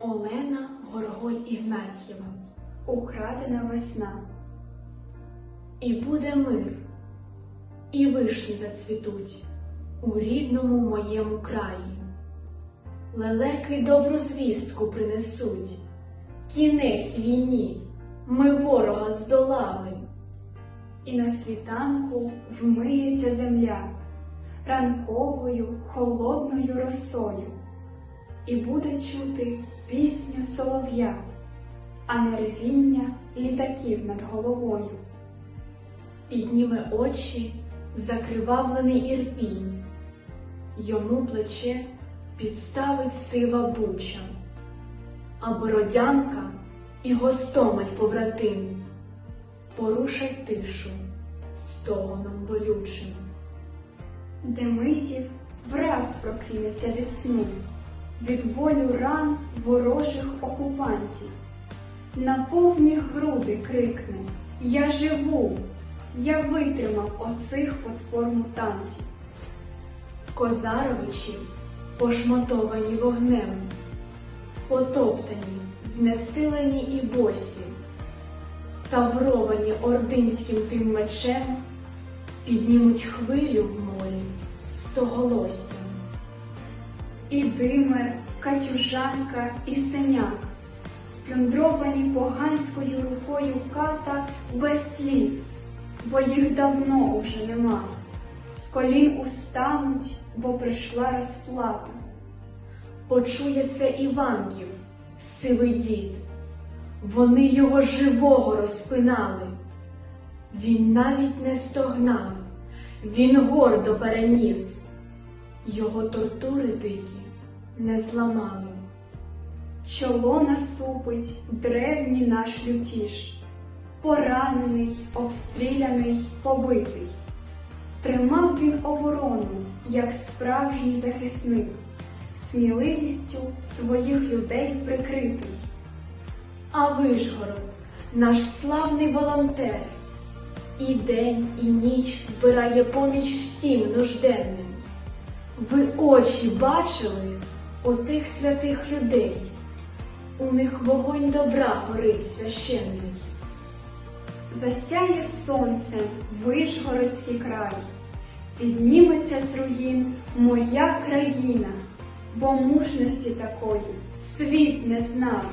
Олена Горголь Ігнатьєва. Украдена весна. І буде мир, і вишні зацвітуть у рідному моєму краї. Лелеки добру звістку принесуть. Кінець війні, ми ворога здолали. І на світанку вмиється земля ранковою холодною росою, і буде чути пісню солов'я, а не ревіння літаків над головою. Підніме очі закривавлений ірпінь, йому плече підставить сива буча, а бородянка і гостомель побратим порушать тишу стогоном болючим. Демидів враз прокинеться від сну, від болю ран ворожих окупантів. На повні груди крикне Я живу! Я витримав оцих потвор мутантів. Козаровичі пошматовані вогнем, потоптані, знесилені і босі, тавровані ординським тим мечем, піднімуть хвилю в морі стоголоссям. І димер, катюжанка, і синяк, сплюндровані поганською рукою ката без сліз, бо їх давно уже нема. З колін устануть, бо прийшла розплата. Почує це Іванків, сивий дід. Вони його живого розпинали. Він навіть не стогнав, він гордо переніс. Його тортури дикі не зламали. Чоло насупить древній наш лютіш, поранений, обстріляний, побитий. Тримав він оборону, як справжній захисник, сміливістю своїх людей прикритий. А Вишгород, наш славний волонтер, і день, і ніч збирає поміч всім нужденним. Ви очі бачили отих святих людей, у них вогонь добра горить священний. Засяє сонцем Вишгородський край, підніметься з руїн моя країна, бо мужності такої світ не знав.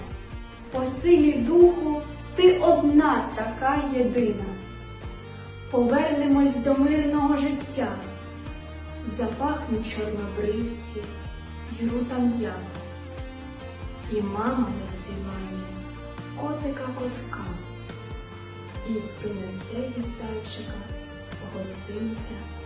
По силі духу ти одна така єдина. Повернемось до мирного життя, запахнуть чорнобривці, й рутам як, і мама заспіває котика котка і принесе від зайчика гостинця.